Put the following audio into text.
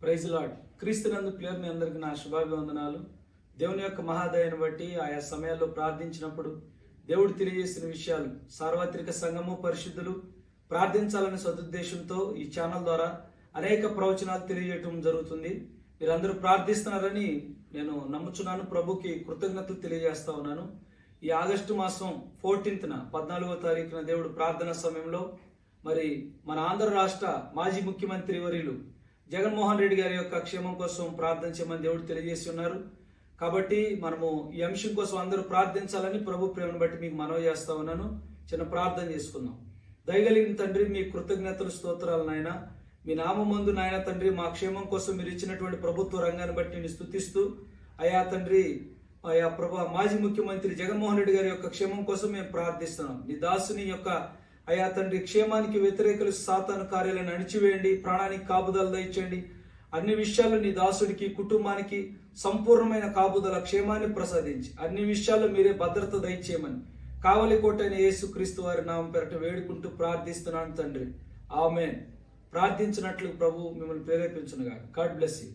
Praise lord క్రీస్తునందు ప్లేయర్ మీ అందరికీ నా శుభాభివందనాలు. దేవుని యొక్క మహాదయను బట్టి ఆయా సమయాల్లో ప్రార్థించినప్పుడు దేవుడు తెలియజేసిన విషయాలు సార్వత్రిక సంఘము పరిశుద్ధులు ప్రార్థించాలనే సదుద్దేశంతో ఈ ఛానల్ ద్వారా అనేక ప్రవచనాలు తెలియజేయటం జరుగుతుంది. మీరందరూ ప్రార్థిస్తున్నారని నేను నమ్ముచున్నాను. ప్రభుకి కృతజ్ఞతలు తెలియజేస్తా ఉన్నాను. ఈ ఆగస్టు మాసం ఫోర్టీన్త్న పద్నాలుగో తారీఖున దేవుడు ప్రార్థన సమయంలో మరి మన ఆంధ్ర రాష్ట్ర మాజీ ముఖ్యమంత్రి వర్యులు జగన్మోహన్ రెడ్డి గారి యొక్క క్షేమం కోసం ప్రార్థన చేయమని దేవుడు తెలియజేసి ఉన్నారు కాబట్టి మనము ఈ అంశం కోసం అందరూ ప్రార్థించాలని ప్రభు ప్రేమను బట్టి మీకు మనవి చేస్తా ఉన్నాను. చిన్న ప్రార్థన చేసుకుందాం. దయగలిగిన తండ్రి మీ కృతజ్ఞతలు స్తోత్రాలు నాయన. మీ నామందు నాయన తండ్రి మా క్షేమం కోసం మీరు ఇచ్చినటువంటి ప్రభుత్వ రంగాన్ని బట్టి నేను స్థుతిస్తూ అయా తండ్రి అయా ప్రభా మాజీ ముఖ్యమంత్రి జగన్మోహన్ రెడ్డి గారి యొక్క క్షేమం కోసం మేము ప్రార్థిస్తున్నాం. నీ దాసుని యొక్క అయా తండ్రి క్షేమానికి వ్యతిరేకులు సాతాను కార్యాలను అణిచివేయండి ప్రాణానికి కాపుదల దయచేయండి. అన్ని విషయాలు నీ దాసుడికి కుటుంబానికి సంపూర్ణమైన కాపుదల క్షేమాన్ని ప్రసాదించి. అన్ని విషయాల్లో మీరే భద్రత దయచేయమని. కావలి కోటైన యేసు క్రీస్తు వారి నామం పెరట వేడుకుంటూ ప్రార్థిస్తున్నాను తండ్రి. ఆమెన్. ప్రార్థించినట్లు ప్రభు మిమ్మల్ని ప్రేరేపించునుగా గాడ్ బ్లెస్ యూ.